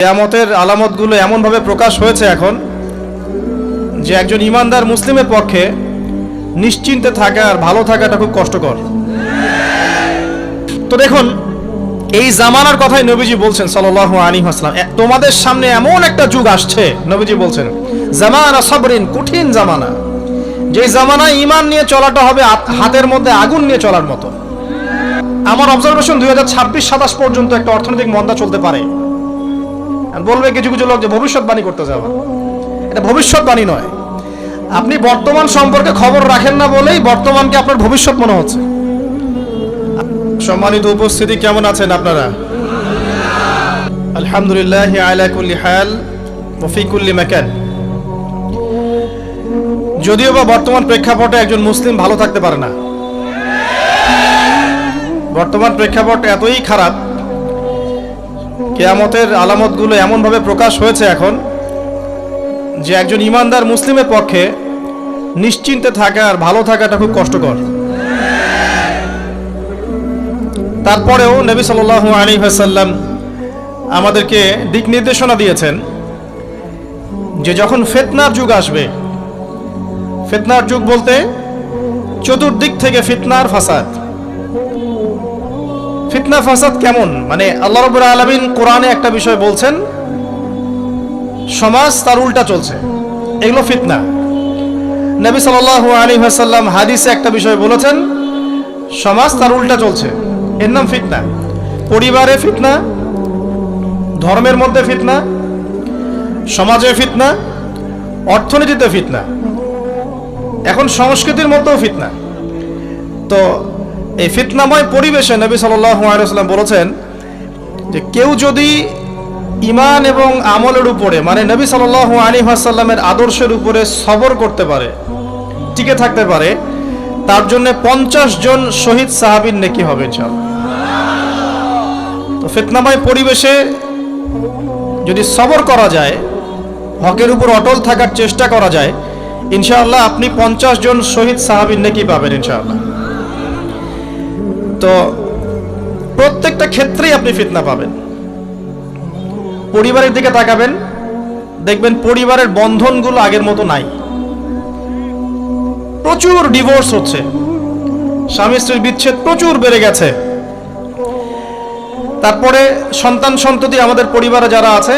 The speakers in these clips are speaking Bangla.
কেয়ামতের আলামতগুলো এমনভাবে প্রকাশ হয়েছে এখন যে একজন ইমানদার মুসলিমের পক্ষে নিশ্চিন্তে থাকা আর ভালো থাকাটা খুব কষ্টকর। তো দেখুন, এই জামানার কথাই নবীজি বলছেন সাল্লাহ আলী আসলাম তোমাদের সামনে এমন একটা যুগ আসছে, নবীজি বলছেন, জামানা সাবরিন, কঠিন জামানা। যে জামানায় ইমান নিয়ে চলাটা হবে হাতের মধ্যে আগুন নিয়ে চলার মতো। আমার অবজারভেশন দুই হাজার ছাব্বিশ সাতাশ পর্যন্ত একটা অর্থনৈতিক মন্দা চলতে পারে। বলবে কিছু কিছু লোক যে ভবিষ্যৎবাণী করতে যাওয়া এটা ভবিষ্যৎবাণী নয়। আপনি বর্তমান সম্পর্কে খবর রাখেন না বলেই বর্তমানকে আপনার ভবিষ্যৎ মনে হচ্ছে। সম্মানিত উপস্থিতি কেমন আছেন আপনারা? আলহামদুলিল্লাহ আলা কুল্লি হাল ওফিকুল্লি মেকান। যদিও বা বর্তমান প্রেক্ষাপটে একজন মুসলিম ভালো থাকতে পারে না। বর্তমান প্রেক্ষাপট এতই খারাপ কেয়ামতের আলামতগুলো এমনভাবে প্রকাশ হয়েছে এখন যে একজন ইমানদার মুসলিমের পক্ষে নিশ্চিন্তে থাকা আর ভালো থাকাটা খুব কষ্টকর। তারপরেও নবী সাল আলী হাসাল্লাম আমাদেরকে দিক নির্দেশনা দিয়েছেন যে যখন ফেতনার যুগ আসবে, ফেতনার যুগ বলতে চতুর্দিক থেকে ফিতনার ফাসাদ। ফিতনা ফাসাদ কেমন? মানে আল্লাহ রবুল আলমিন কোরআনে একটা বিষয় বলছেন, সমাজ তার উল্টা চলছে। এগুলো ফিতনা। নবী সাল আলী হাসাল্লাম হাদিসে একটা বিষয় বলেছেন, সমাজ তার উল্টা চলছে। এর নাম ফিতনা। পরিবারে ফিতনা, ধর্মের মধ্যে ফিতনা, সমাজে ফিতনা, অর্থনীতিতে ফিতনা। এখন সংস্কৃতির মধ্যেও ফিতনা। তো এই ফিতনাময় পরিবেশে নবী সাল্লাম বলেছেন যে কেউ যদি ইমান এবং আমলের উপরে মানে নবী সাল আলী আসাল্লামের আদর্শের উপরে সবর করতে পারে, টিকে থাকতে পারে, তার জন্য পঞ্চাশ জন শহীদ সাহাবির নেকি হবে ইনশাআল্লাহ। তো ফিতনাময় পরিবেশে যদি সবর করা যায়, হকের উপর অটল থাকার চেষ্টা করা যায়, ইনশাআল্লাহ আপনি পঞ্চাশ জন শহীদ সাহাবিন নেকি পাবেন ইনশাআল্লাহ তো প্রত্যেকটা ক্ষেত্রেই আপনি ফিতনা পাবেন। পরিবারের দিকে তাকাবেন, দেখবেন পরিবারের বন্ধনগুলো আগের মতো নাই। প্রচুর ডিভোর্স হচ্ছে। স্বামী স্ত্রীর বিচ্ছেদ প্রচুর বেড়ে গেছে। তারপরে সন্তান সন্ততি আমাদের পরিবারে যারা আছে,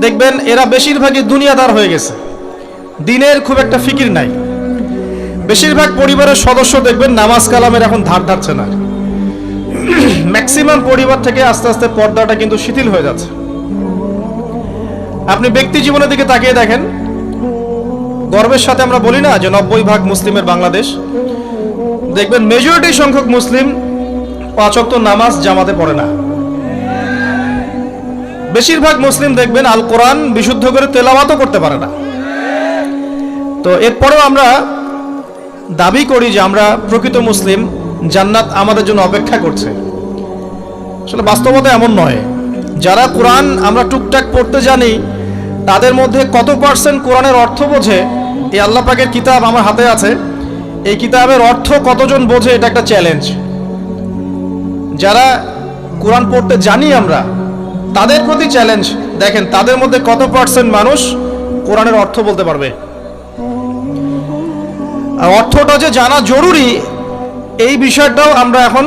দেখবেন এরা বেশিরভাগই দুনিয়াদার হয়ে গেছে। দিনের খুব একটা ফিকির নাই। বেশিরভাগ পরিবারের সদস্য দেখবেন নামাজ কালামের এখন ধার ধারছে না। ম্যাক্সিমাম পরিবার থেকে আস্তে আস্তে পর্দাটা কিন্তু শিথিল হয়ে যাচ্ছে। আপনি ব্যক্তি জীবনের দিকে তাকিয়ে দেখেন। গর্বের সাথে আমরা বলি না যে নব্বই ভাগ মুসলিমের বাংলাদেশ। দেখবেন মেজরিটি সংখ্যক মুসলিম পাঁচক্ত নামাজ জামাতে পড়ে না। বেশিরভাগ মুসলিম দেখবেন আল কোরআন বিশুদ্ধ করে তেলাওয়াতও করতে পারে না। তো এরপরেও আমরা দাবি করি যে আমরা প্রকৃত মুসলিম, জান্নাত আমাদের জন্য অপেক্ষা করছে। আসলে বাস্তবতা এমন নয়। যারা কোরআন আমরা টুকটাক পড়তে জানি, তাদের মধ্যে কত পার্সেন্ট কোরআনের অর্থ বোঝে, এই আল্লাহ পাকের কিতাব আমার হাতে আছে। এই কিতাবের অর্থ কতজন বোঝে, এটা একটা চ্যালেঞ্জ যারা কোরআন পড়তে জানি আমরা, তাদের প্রতি চ্যালেঞ্জ দেখেন, তাদের মধ্যে কত পার্সেন্ট মানুষ কোরআনের অর্থ বলতে পারবে? আর অর্থটা যে জানা জরুরি, এই বিষয়টাও আমরা এখন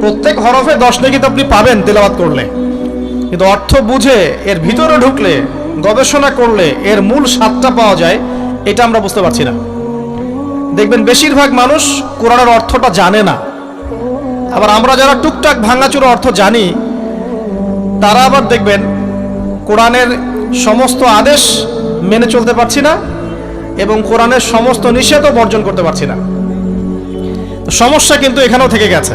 প্রত্যেক হরফে দশ নেকি আপনি পাবেন তেলাওয়াত করলে। কিন্তু অর্থ বুঝে এর ভিতরে ঢুকলে, গবেষণা করলে এর মূল স্বাদটা পাওয়া যায়, এটা আমরা বুঝতে পারছি না। দেখবেন বেশিরভাগ মানুষ কোরআনের অর্থটা জানে না। আবার আমরা যারা টুকটাক ভাঙাচুরো অর্থ জানি, তারা আবার দেখবেন কোরআনের সমস্ত আদেশ মেনে চলতে পারছি না এবং কোরআনের সমস্ত নিষেধও বর্জন করতে পারছি না। সমস্যা কিন্তু এখানেও থেকে গেছে।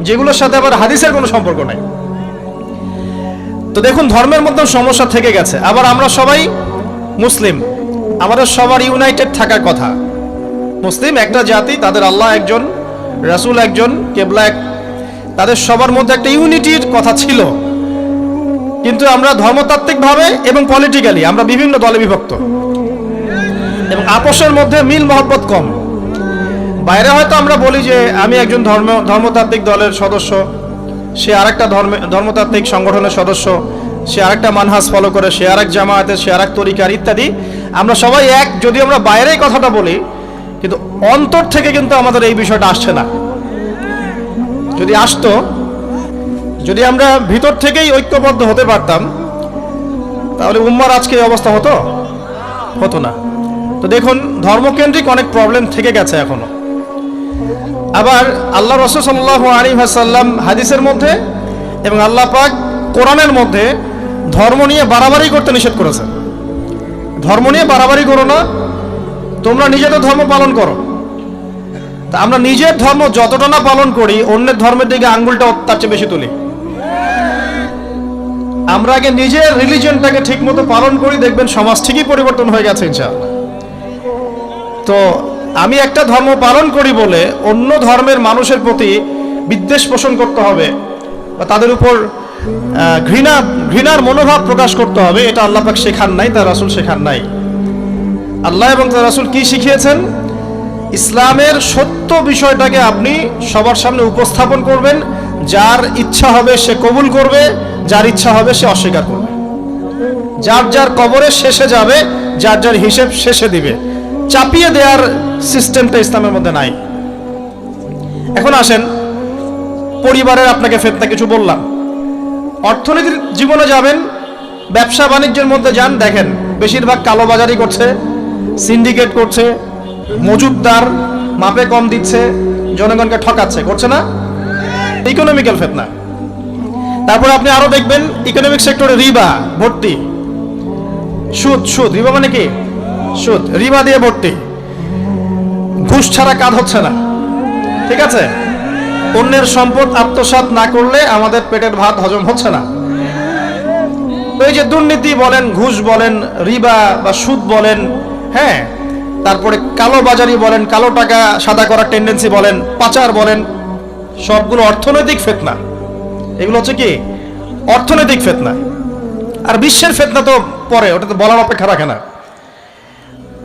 যেগুলোর সাথে আবার হাদিসের কোনো সম্পর্ক নাই। তো দেখুন, ধর্মের মধ্যে সমস্যা থেকে গেছে। আবার আমরা সবাই মুসলিম। আমাদের সবার ইউনাইটেড থাকার কথা। মুসলিম একটা জাতি, তাদের আল্লাহ একজন, রাসূল একজন, কেবলা এক তাদের সবার মধ্যে একটা ইউনিটির কথা ছিল। কিন্তু আমরা ধর্মতাত্ত্বিকভাবে এবং পলিটিক্যালি আমরা বিভিন্ন দলে বিভক্ত। এবং আপোষের মধ্যে মিল মহব্বত কম। বাইরে হয়তো আমরা বলি যে আমি একজন ধর্ম, ধর্মতাত্ত্বিক দলের সদস্য, সে আরেকটা ধর্মে, ধর্মতাত্ত্বিক সংগঠনের সদস্য, সে আরেকটা মানহাজ ফলো করে, সে আরেক জামায়াতের সে আরেক তরিকার ইত্যাদি। আমরা সবাই এক যদি আমরা বাইরে কথাটা বলি, কিন্তু অন্তর থেকে কিন্তু আমাদের এই বিষয়টা আসছে না। যদি আসতো, যদি আমরা ভিতর থেকেই ঐক্যবদ্ধ হতে পারতাম, তাহলে উম্মার আজকে এই অবস্থা হতো? হতো না। তো দেখুন, ধর্মকেন্দ্রিক অনেক প্রবলেম থেকে গেছে এখনও। আবার আল্লাহ রসুল সাল্লাহ আলী হাসাল্লাম হাদিসের মধ্যে এবং আল্লাহ পাক কোরআনের মধ্যে ধর্ম নিয়ে বাড়াবাড়ি করতে নিষেধ করেছে ধর্ম নিয়ে বাড়াবাড়ি করো না, তোমরা নিজেদের ধর্ম পালন করো। তা আমরা নিজের ধর্ম যতটা না পালন করি, অন্যের ধর্মের দিকে আঙ্গুলটা তার চেয়ে বেশি তুলি। আমরা আগে নিজের রিলিজনটাকে ঠিক মতো পালন করি, দেখবেন সমাজ ঠিকই পরিবর্তন হয়ে গেছে ইনশাআল্লাহ। তো আমি একটা ধর্ম পালন করি বলে অন্য ধর্মের মানুষের প্রতি বিদ্বেষ পোষণ করতে হবে বা তাদের উপর ঘৃণা, ঘৃণার মনোভাব প্রকাশ করতে হবে, এটা আল্লাহ পাক শেখান নাই, তার রাসূল শেখান নাই। আল্লাহ এবং তার রাসুল কি শিখিয়েছেন? ইসলামের সত্য বিষয়টাকে আপনি সবার সামনে উপস্থাপন করবেন, যার ইচ্ছা হবে সে কবুল করবে, যার ইচ্ছা হবে সে অস্বীকার করবে। যার যার কবরে শেষে যাবে, যার যার হিসেব শেষে দিবে। চাপিয়ে দেওয়ার সিস্টেমটা ইসলামের মধ্যে নাই। এখন আসেন, পরিবারের আপনাকে ফেতনা কিছু বললাম। অর্থনীতির জীবনে যাবেন, ব্যবসা বাণিজ্যের মধ্যে যান, দেখেন, বেশিরভাগ কালোবাজারি করছে, সিন্ডিকেট করছে মজুদদার মাপে কম দিচ্ছে, জনগণকে ঠকাচ্ছে, করছে না? ইকোনমিক্যাল ফেতনা। তারপর আপনি আরও দেখবেন, ইকোনমিক সেক্টরে রিবা, ভর্তি। সুদ সুদ, রিবা মানে কি? সুদ রিবা দিয়ে ভর্তি। ঘুষ ছাড়া কাজ হচ্ছে না। ঠিক আছে? অন্যের সম্পদ আত্মসাৎ না করলে আমাদের পেটের ভাত হজম হচ্ছে না। ওই যে দুর্নীতি বলেন, ঘুষ বলেন, রিবা বা সুদ বলেন হ্যাঁ? তারপরে কালো বাজারি বলেন, কালো টাকা সাদা করার টেন্ডেন্সি বলেন, পাচার বলেন, সবগুলো অর্থনৈতিক ফেতনা। এগুলো হচ্ছে কি? অর্থনৈতিক ফেতনা। আর বিশ্বের ফেতনা তো পরে ওটা তো বলার অপেক্ষা রাখে না।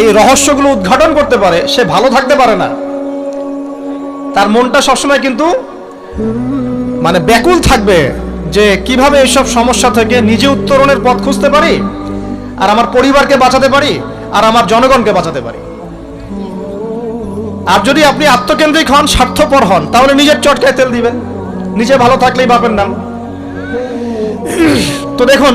এই রহস্যগুলো উদ্ঘাটন করতে পারে, সে ভালো থাকতে পারে না। তার মনটা সবসময় কিন্তু মানে ব্যাকুল থাকবে যে কীভাবে এইসব সমস্যা থেকে নিজে উত্তরণের পথ খুঁজতে পারি, আর আমার পরিবারকে বাঁচাতে পারি, আর আমার জনগণকে বাঁচাতে পারি। আর যদি আপনি আত্মকেন্দ্রিক হন, স্বার্থপর হন, তাহলে নিজের চটকায় তেল দিবেন। নিজে ভালো থাকলেই বাপের নাম। তো দেখুন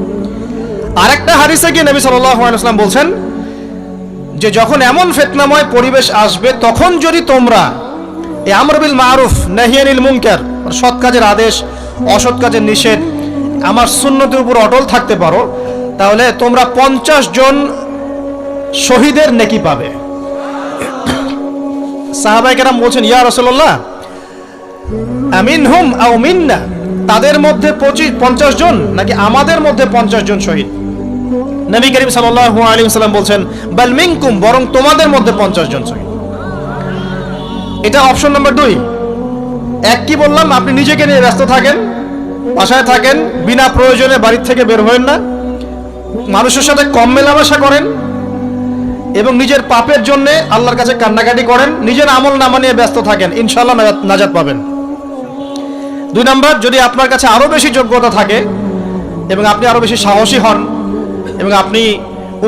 আরেকটা হারিসে গিয়ে নবী সাল্লাম বলছেন যে যখন এমন ফেতনাময় পরিবেশ আসবে, তখন যদি তোমরা এই আমরবিল মারুফ নাহিয়ানিল মুনকার মানে সৎ কাজের আদেশ, অসৎ কাজের নিষেধ, আমার সুন্নতির উপর অটল থাকতে পারো, তাহলে তোমরা পঞ্চাশ জন শহীদের নেকি পাবে। সাহাবাই কেরাম বলছেন, ইয়া রসল্লাহ আমিন হুম আও মিন্না, তাদের মধ্যে পঁচিশ, পঞ্চাশ জন নাকি আমাদের মধ্যে পঞ্চাশ জন শহীদ? নবী করিম সাল্লাল্লাহু আলাইহি সাল্লাম বলছেন, বাল মিনকুম, বরং তোমাদের মধ্যে পঞ্চাশ জন শহীদ এটা অপশন নাম্বার দুই। এক, কি বললাম, আপনি নিজেকে নিয়ে ব্যস্ত থাকেন, বাসায় থাকেন, বিনা প্রয়োজনে বাড়ির থেকে বের হবেন না, মানুষের সাথে কম মেলামেশা করেন, এবং নিজের পাপের জন্য আল্লাহর কাছে কান্নাকাটি করেন, নিজের আমল নামা নিয়ে ব্যস্ত থাকেন ইনশাল্লাহ নাজাত- পাবেন। দুই নম্বর, যদি আপনার কাছে আরও বেশি যোগ্যতা থাকে, এবং আপনি আরও বেশি সাহসী হন এবং আপনি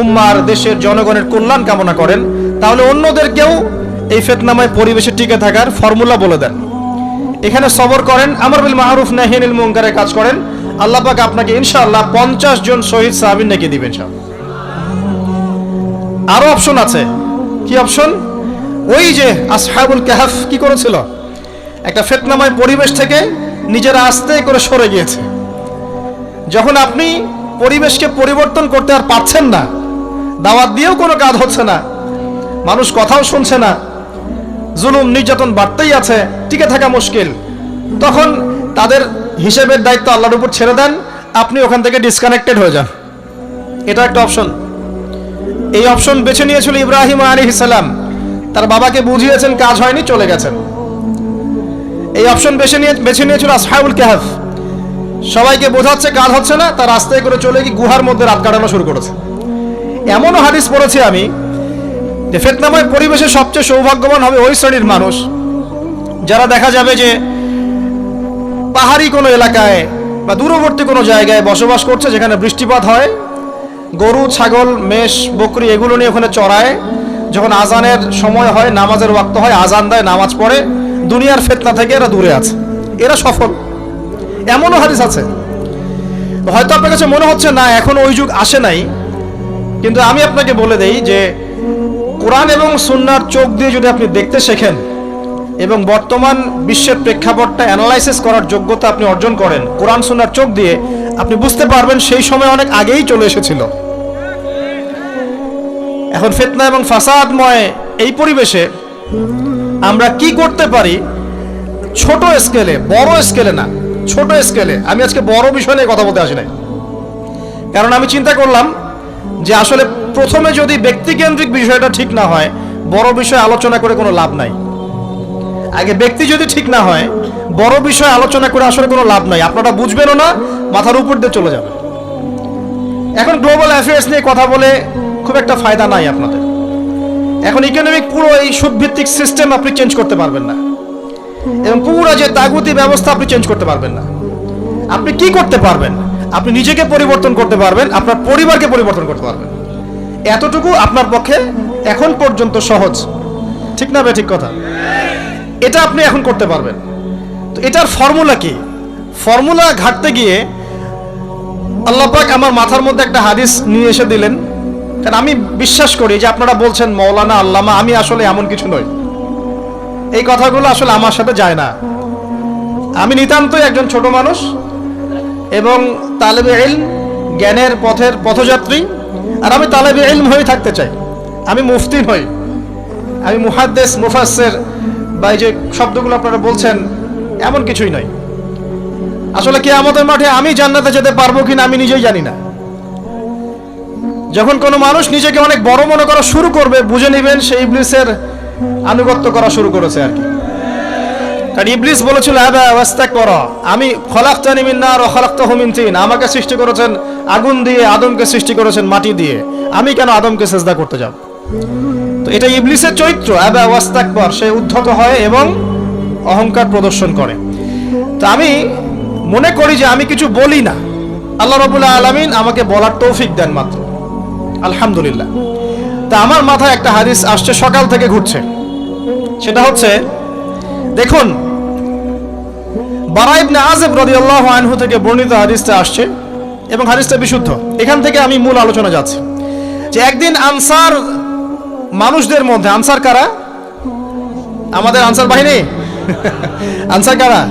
উম্মার দেশের জনগণের কল্যাণ কামনা করেন, তাহলে অন্যদেরকেও এই ফেতনামায় পরিবেশে টিকে থাকার ফর্মুলা বলে দেন। এখানে সবর করেন, আমর বিল মাহরুফ নাহিনিল মুনকারে কাজ করেন। আল্লাহ পাক আপনাকে ইনশাআল্লাহ পঞ্চাশ জন শহীদ সাহাবিন নাকি দিবেন সব আরও অপশন আছে। কি অপশন ওই যে আসহাবুল কাহাফ কি করেছিল? একটা ফেতনাময় পরিবেশ থেকে নিজেরা আস্তে করে সরে গিয়েছে। যখন আপনি পরিবেশকে পরিবর্তন করতে আর পারছেন না। দাওয়াত দিয়েও কোনো কাজ হচ্ছে না। মানুষ কথাও শুনছে না। জুলুম, নির্যাতন বাড়তেই আছে। টিকে থাকা মুশকিল। তখন তাদের হিসেবের দায়িত্ব আল্লাহর উপর ছেড়ে দেন। আপনি ওখান থেকে ডিসকানেক্টেড হয়ে যান। এটা একটা অপশন এই অপশন বেছে নিয়েছিল ইব্রাহিম আলী সালাম। তার বাবাকে বুঝিয়েছেন, কাজ হয়নি, চলে গেছেন। এই অপশন বেছে নিয়ে বেছে নিয়েছিল আসহাবুল কাহাফ। সবাইকে বোঝাচ্ছে কাজ হচ্ছে না তার রাস্তায় করে চলে গিয়ে গুহার মধ্যে রাত কাটানো শুরু করেছে। এমনও হাদিস পড়েছি আমি যে ফেতনাময় পরিবেশে সবচেয়ে সৌভাগ্যবান হবে ওই শ্রেণির মানুষ যারা দেখা যাবে যে পাহাড়ি কোনো এলাকায় বা দূরবর্তী কোনো জায়গায় বসবাস করছে, যেখানে বৃষ্টিপাত হয়, গরু, ছাগল, মেষ, বকরি এগুলো নিয়ে ওখানে চড়ায়। যখন আজানের সময় হয়, নামাজের ওয়াক্ত হয়, আজান দেয়, নামাজ পড়ে, দুনিয়ার ফেতনা থেকে এরা দূরে আছে। এরা সফল। এমনও হাদিস আছে। হয়তো আপনার কাছে মনে হচ্ছে, না, এখন ওই যুগ আসে নাই। কিন্তু আমি আপনাকে বলে দেই যে, কোরআন এবং সুন্নার চোখ দিয়ে যদি আপনি দেখতে শেখেন এবং বর্তমান বিশ্বের প্রেক্ষাপটটা অ্যানালাইসিস করার যোগ্যতা আপনি অর্জন করেন, কোরআন, সুন্নার চোখ দিয়ে আপনি বুঝতে পারবেন সেই সময় অনেক আগেই চলে এসেছিল। এখন ফেতনা এবং ফাসাদময় এই পরিবেশে আমরা কি করতে পারি? ছোট স্কেলে বড় স্কেলে না। ছোট স্কেলে। আমি আজকে বড় বিষয় নিয়ে কথা বলতে আসি নাই। কারণ আমি চিন্তা করলাম যে আসলে প্রথমে যদি ব্যক্তিকেন্দ্রিক বিষয়টা ঠিক না হয়, বড় বিষয় আলোচনা করে কোনো লাভ নাই। আগে ব্যক্তি যদি ঠিক না হয়, বড় বিষয় আলোচনা করে আসলে কোনো লাভ নাই। আপনারা বুঝবেনও না, মাথার উপর দিয়ে চলে যাবে এখন গ্লোবাল অ্যাফেয়ার্স নিয়ে কথা বলে খুব একটা ফায়দা নাই আপনাদের। এখন ইকোনমিক পুরো এই সুদভিত্তিক সিস্টেম আপনি চেঞ্জ করতে পারবেন না। এবং পুরো যে তাগুতি ব্যবস্থা আপনি চেঞ্জ করতে পারবেন না। আপনি কি করতে পারবেন? আপনি নিজেকে পরিবর্তন করতে পারবেন, আপনার পরিবারকে পরিবর্তন করতে পারবেন। এতটুকু আপনার পক্ষে এখন পর্যন্ত সহজ। ঠিক না ঠিক কথা? এটা আপনি এখন করতে পারবেন। তো এটার ফর্মুলা কি? ফর্মুলা ঘাটতে গিয়ে আল্লাহ পাক আমার মাথার মধ্যে একটা হাদিস নিয়ে এসে দিলেন। কারণ আমি বিশ্বাস করি যে আপনারা বলছেন, মৌলানা, আল্লামা, আমি আসলে এমন কিছু নই। এই কথাগুলো আসলে আমার সাথে যায় না। আমি নিতান্তই একজন ছোট মানুষ এবং তালেবে ইলম, জ্ঞানের পথের পথযাত্রী, আর আমি তালেবে ইলম হয়ে থাকতে চাই। আমি মুফতি নই। আমি মুহাদ্দেস, মুফাসসির বা এই যে শব্দগুলো আপনারা বলছেন, এমন কিছুই নয় আসলে কি আমাদের মাঠে আমি জান্নাতে যেতে পারব কিনা আমি নিজেই জানি না। যখন কোনো মানুষ নিজেকে অনেক বড় মনে করা শুরু করবে, বুঝে নেবেন সেই ইবলিসের আনুগত্য করা শুরু করেছে আর কি। কারণ ইবলিস বলেছিল ওয়াস্তাক কর আমি মিন মিন আমাকে সৃষ্টি করেছেন আগুন দিয়ে, আদমকে সৃষ্টি করেছেন মাটি দিয়ে। আমি কেন আদমকে করতে যাব? তো এটা ইবলিসের চরিত্র আবা ওয়াস্তাক কর সে উদ্ধত হয় এবং অহংকার প্রদর্শন করে। তো আমি মনে করি যে আমি কিছু বলি না। আল্লাহ রবুল্লাহ আলমিন আমাকে বলার তৌফিক দেন মাত্র। আলহামদুলিল্লাহ। তা আমার মাথায় একটা হাদিস আসছে, সকাল থেকে ঘুরছে। সেটা হচ্ছে, দেখুন, বারা ইবনে আজেব রাদিয়াল্লাহু আনহু থেকে বর্ণিত হাদিসটা আসছে এবং হাদিসটা বিশুদ্ধ। এখান থেকে আমি মূল আলোচনা যাচ্ছি। যে একদিন আনসার মানুষদের মধ্যে, আনসার কারা? আমাদের আনসার বাহিনী? আনসার কারা?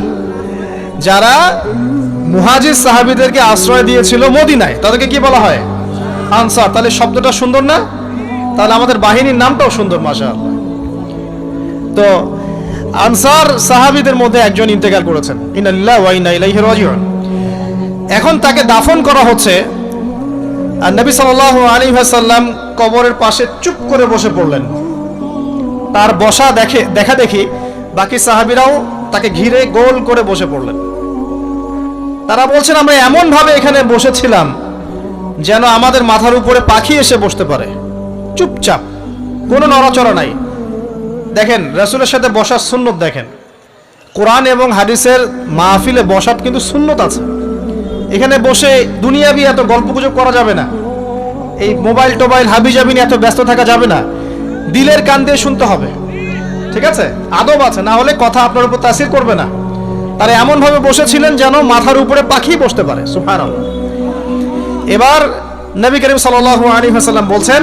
যারা মুহাজির সাহাবীদেরকে আশ্রয় দিয়েছিল মদিনায়। তাদেরকে কি বলা হয়? আনসার। তাহলে শব্দটা সুন্দর না? তাহলে আমাদের বাহিনীর নামটাও সুন্দর মাশা তো আনসার সাহাবীদের মধ্যে একজন ইন্তেকাল করেছেন। ইনাল্লাহ ওয়া ইন্না ইলাইহি রাজিউন। এখন তাকে দাফন করা হচ্ছে। আর নবী সাল্লাল্লাহু আলাইহি ওয়াসাল্লাম কবরের পাশে চুপ করে বসে পড়লেন। তার বসা দেখে, দেখা দেখি বাকি সাহাবীরাও তাকে ঘিরে গোল করে বসে পড়লেন। তারা বলছেন, আমরা এমন ভাবে এখানে বসেছিলাম যেন আমাদের মাথার উপরে পাখি এসে বসতে পারে। চুপচাপ, কোনো নড়াচড়া নাই। দেখেন, রাসূলের সাথে বসার সুন্নত দেখেন। কোরআন এবং হাদিসের মাহফিলে বসার কিন্তু সুন্নত আছে। এখানে বসে দুনিয়াবি এত গল্প গুজব করা যাবে না। এই মোবাইল টোবাইল হাবি জাবি নিয়ে এত ব্যস্ত থাকা যাবে না। দিলের কান দিয়ে শুনতে হবে। ঠিক আছে? আদব আছে, না হলে কথা আপনার উপর তাসির করবে না। তারা এমনভাবে বসেছিলেন যেন মাথার উপরে পাখি বসতে পারে। সুফান এবার নবী করিম সাল্লাল্লাহু আলাইহি ওয়াসাল্লাম বলছেন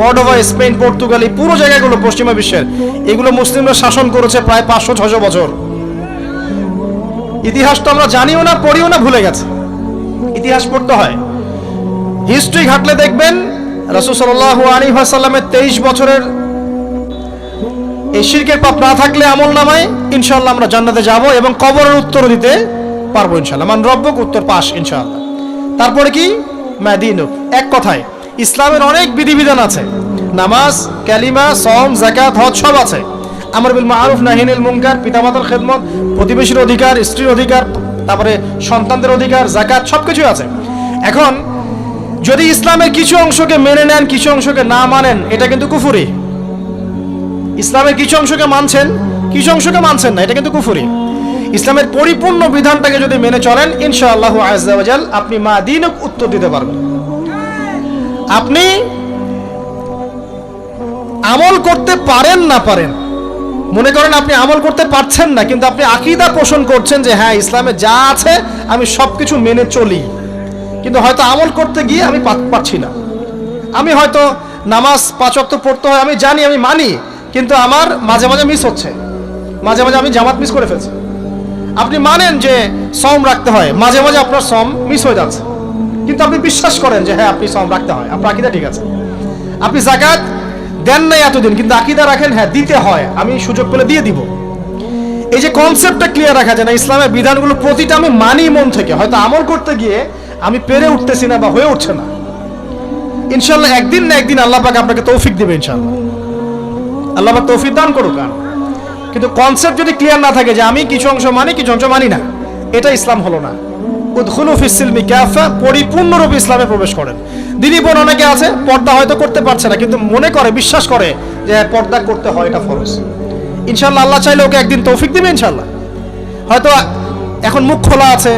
কর্ডোভা, স্পেন, পর্তুগাল, এই পুরো জায়গাগুলো পশ্চিমা বিশ্বের। এগুলো মুসলিমরা শাসন করেছে প্রায় পাঁচশো ছশো বছর। ইতিহাস তো আমরা জানিও না, পড়িও না, ভুলে গেছে। ইতিহাস পড়তে হয়। হিস্ট্রি ঘাটলে দেখবেন, রাসূল সাল্লাল্লাহু আলাইহি ওয়াসাল্লামের তেইশ বছরের এই শিরকের পাপ না থাকলে আমল নামায়, ইনশাআল্লাহ আমরা জান্নাতে যাব এবং কবরের উত্তর দিতে পারব ইনশাল্লাহ মান রব্বক, উত্তর পাস ইনশাল্লাহ তারপরে কি? ম্যাদিনুক এক কথায় ইসলামের অনেক বিধিবিধান আছে। নামাজ ক্যালিমা সম জাকাত হজ সব আছে। আমর বিল মারুফ নাহিনুল মুনকার, পিতামাতার খেদমত, প্রতিবেশীর অধিকার, স্ত্রীর অধিকার, তারপরে সন্তানদের অধিকার জাকাত সব কিছুই আছে। এখন, যদি ইসলামের কিছু অংশকে মেনে নেন, কিছু অংশকে না মানেন, এটা কিন্তু কুফুরি। ইসলামের কিছু অংশকে মানছেন, কিছু অংশকে মানছেন না, এটা কিন্তু কুফুরি। ইসলামের পরিপূর্ণ বিধানটাকে যদি মেনে চলেন, ইনশাআল্লাহ আজাল আপনি মা দিন উত্তর দিতে পারবেন। আপনি আমল করতে পারেন না পারেন। মনে করেন আপনি আমল করতে পারছেন না, কিন্তু আপনি আকিদা পোষণ করছেন যে হ্যাঁ ইসলামে যা আছে আমি সব কিছু মেনে চলি। কিন্তু হয়তো আমল করতে গিয়ে আমি পারছি না। আমি হয়তো নামাজ পাঁচ ওয়াক্ত পড়তে হয়, আমি জানি, আমি মানি, কিন্তু আমার মাঝে মাঝে মিস হচ্ছে। মাঝে মাঝে আমি জামাত মিস করে ফেলছি। আপনি মানেন যে সম রাখতে হয়, মাঝে মাঝে আপনার সম মিস হয়ে যাচ্ছে। কিন্তু আপনি বিশ্বাস করেন যে হ্যাঁ আপনি সম রাখতে হয়। আপনার আকিদা ঠিক আছে। আপনি জাকাত দেন নাই এতদিন, কিন্তু আকিদা রাখেন হ্যাঁ দিতে হয়। আমি সুযোগ পেলে দিয়ে দিব। এই যে কনসেপ্টটা ক্লিয়ার রাখা যায় না, ইসলামের বিধানগুলো প্রতিটা আমি মানি মন থেকে। হয়তো আমল করতে গিয়ে আমি পেরে উঠতেছি না বা হয়ে উঠছে না। ইনশাল্লাহ একদিন না একদিন আল্লাহ পাক আপনাকে তৌফিক দেবে ইনশাল্লাহ আল্লাহ পাক তৌফিক দান করুক আর। কিন্তু কনসেপ্ট যদি ক্লিয়ার না থাকে যে আমি কিছু অংশ মানি, কিছু অংশ মানি না, এটা ইসলাম হলো না। পরিপূর্ণরূপে ইসলামে প্রবেশ করেন। দিনী বোন অনেকে আছে, পর্দা হয়তো করতে পারছে না, কিন্তু মনে করে, বিশ্বাস করে যে পর্দা করতে হয়, এটা ফরজ। ইনশাল্লাহ আল্লাহ চাইলে ওকে একদিন তৌফিক দিবে ইনশাল্লাহ হয়তো এখন মুখ খোলা আছে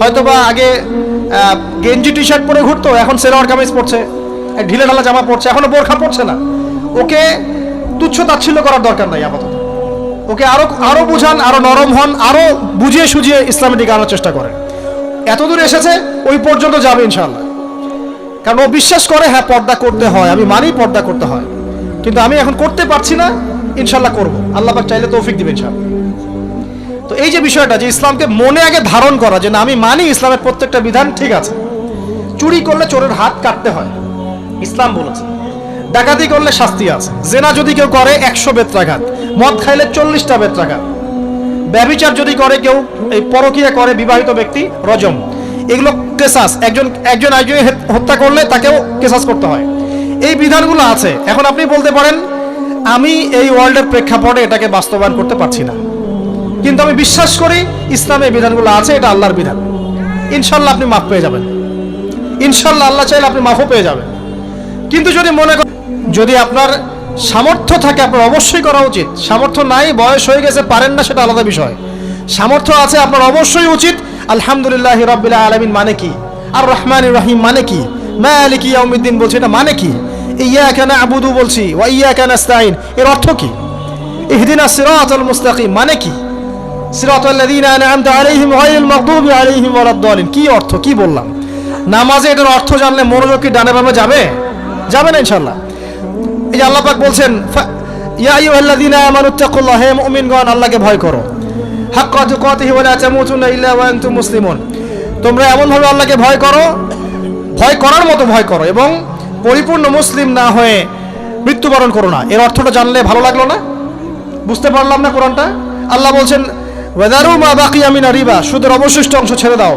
হয়তো বা আগে গেঞ্জি টি শার্ট পরে ঘুরতো, এখন সেলোয়ার কামিজ পরছে, ঢিলে ঢালা জামা পরছে, এখনও বোরখা পরছে না। ওকে তুচ্ছ তাচ্ছিল্য করার দরকার নাই, আপাতত। ওকে আরও আরও বুঝান, আরও নরম হন, আরও বুঝিয়ে সুঝিয়ে ইসলামের দিকে আনার চেষ্টা করেন। এতদূর এসেছে, ওই পর্যন্ত যাবে ইনশাল্লাহ কারণ ও বিশ্বাস করে হ্যাঁ পর্দা করতে হয়। আমি মানি পর্দা করতে হয়। কিন্তু আমি এখন করতে পারছি না ইনশাল্লাহ করব। আল্লাহ পাক চাইলে তৌফিক দিবেন ইনশাল্লাহ তো এই যে বিষয়টা, যে ইসলামকে মনে আগে ধারণ করা, যে না, আমি মানি ইসলামের প্রত্যেকটা বিধান ঠিক আছে। চুরি করলে চোরের হাত কাটতে হয়। ইসলাম বলেছে। ডাকাতি করলে শাস্তি আছে। জেনা যদি কেউ করে, একশো বেত্রাঘাত। মদ খাইলে চল্লিশটা বেত্রাঘাত। ব্যবিচার যদি করে কেউ, এই পরকীয়া করে বিবাহিত ব্যক্তি, রজম। এগুলো কেসাস। একজন একজন একজন হত্যা করলে তাকেও কেসাস করতে হয়। এই বিধানগুলো আছে। এখন আপনি বলতে পারেন, আমি এই ওয়ার্ল্ডের প্রেক্ষাপটে এটাকে বাস্তবায়ন করতে পারছি না। কিন্তু আমি বিশ্বাস করি ইসলামের বিধানগুলো আছে, এটা আল্লাহর বিধান। ইনশাল্লাহ আপনি মাফ পেয়ে যাবেন। ইনশাল্লাহ আল্লাহ চাইলে আপনি মাফও পেয়ে যাবেন। কিন্তু যদি মনে করেন যদি আপনার সামর্থ্য থাকে আপনার অবশ্যই করা উচিত। সামর্থ্য নাই, বয়স হয়ে গেছে, পারেন না, সেটা আলাদা বিষয়। সামর্থ্য আছে, আপনার অবশ্যই উচিত। আলহামদুলিল্লাহ রবিল্লা আলমিন মানে কি? আর রহমান রহিম মানে কি? মালিক ইয়াউমিদ্দিন বলছি, এটা মানে কি? ইয়া কেন আবুদু বলছি, ওয়া ইয়া কেন আস্তাইন এর অর্থ কি? ইহদিনা সিরাতাল মুস্তাকিম মানে কি? সিরাতাল্লাযীনা আনআমতা আলাইহিম গায়রিল মাগদুবি আলাইহিম ওয়ালাদ-দালিন কি অর্থ? কি বললাম? নামাজে এটার অর্থ জানলে মনোযোগ কি ডানে বামে যাবে? যাবে না ইনশাআল্লাহ। এই যে আল্লাহ পাক বলছেন হে মুমিনগণ, আল্লাহকে ভয় করো। হাক্কা তুকাতিহি ওয়া লা তামুতুন্না ইল্লা ওয়া আনতুম মুসলিমুন। তোমরা এমন ভাবে আল্লাহকে ভয় করো, ভয় করার মতো ভয় করো এবং পরিপূর্ণ মুসলিম না হয়ে মৃত্যুবরণ করো না। এর অর্থটা জানলে ভালো লাগল না? বুঝতে পারলাম না কোরআনটা? আল্লাহ বলছেন, ওয়াদারু মা বাকিয়া মিনা রিবা সুদের অবশিষ্ট অংশ ছেড়ে দাও।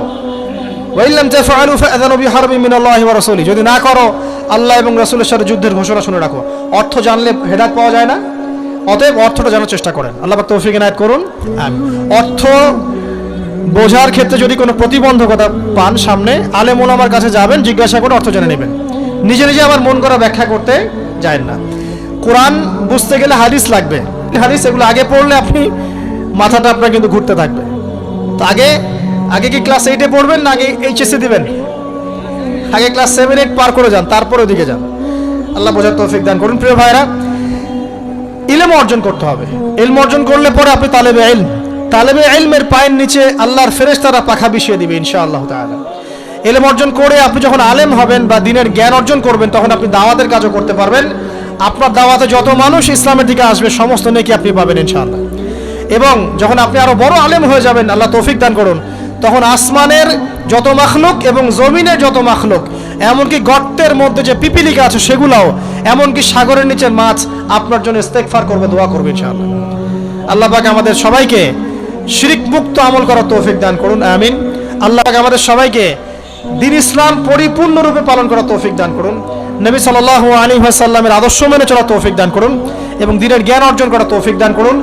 ওয়াইল্লাম তাফআলু ফাআযানু বিহারবিন মিনাল্লাহি ওয়া রাসূলি যদি না করো আল্লাহ এবং রাসূলের সাথে যুদ্ধের ঘোষণা শুনে রাখো। অর্থ জানলে হেদায়েত পাওয়া যায় না, অতএব অর্থটা জানার চেষ্টা করেন। আল্লাহ তৌফিক এনায়েত করুন। অর্থ বোঝার ক্ষেত্রে যদি কোনো প্রতিবন্ধকতা পান সামনে, আলেম আমার কাছে যাবেন, জিজ্ঞাসা করে অর্থ জেনে নেবেন। নিজে নিজে আমার মন করা ব্যাখ্যা করতে যায় না। কোরআন বুঝতে গেলে হাদিস লাগবে। হাদিস এগুলো আগে পড়লে আপনি মাথাটা আপনার কিন্তু ঘুরতে থাকবে। তো আগে আগে কি ক্লাস এইটে পড়বেন না আগে এইচএসসি দিবেন? আগে ক্লাস সেভেন এইট পার করে যান, তারপরে ওদিকে যান। আল্লাহ বোঝার তৌফিক দান করুন, প্রিয় ভাইরা ইলম অর্জন করতে হবে। ইলম অর্জন করলে পরে আপনি তালেবে ইলম। তালেবে ইলমের পায়ের নিচে আল্লাহর ফেরেশতারা পাখা বিছিয়ে দিবে, ইনশাআল্লাহ তাআলা। ইলম অর্জন করে আপনি যখন আলেম হবেন বা দিনের জ্ঞান অর্জন করবেন, তখন আপনি দাওয়াতের কাজও করতে পারবেন। আপনার দাওয়াতে যত মানুষ ইসলামের দিকে আসবে, সমস্ত নেকি আপনি পাবেন, ইনশাআল্লাহ। এবং যখন আপনি আরও বড় আলেম হয়ে যাবেন, আল্লাহ তৌফিক দান করুন। তখন আসমানের যত মাখলুক এবং জমিনের যত মাখলুক, এমনকি গর্তের মধ্যে যে পিপিলিকা আছে সেগুলাও, এমনকি সাগরের নিচের মাছ আপনার জন্য ইস্তেকফার করবে, দোয়া করবে ইনশাআল্লাহ। আল্লাহ পাক আমাদের সবাইকে শিরিক মুক্ত আমল করার তৌফিক দান করুন, আমিন। আল্লাহ পাক আমাদের সবাইকে দিন ইসলাম পরিপূর্ণরূপে পালন করার তৌফিক দান করুন। নবী সাল্লাহ আলী সাল্লামের আদর্শ মেনে চলা তৌফিক দান করুন এবং দিনের জ্ঞান অর্জন করার তৌফিক দান করুন।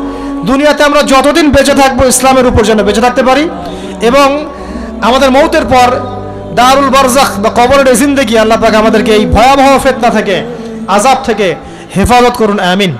দুনিয়াতে আমরা যতদিন বেঁচে থাকব, ইসলামের উপর যেন বেঁচে থাকতে পারি। এবং আমাদের মৌতের পর দারুল বারজাক বা কবরের জিন্দেগি আল্লাহ পাক আমাদেরকে এই ভয়াবহ ফেতনা থেকে আজাব থেকে হেফাজত করুন, আমিন।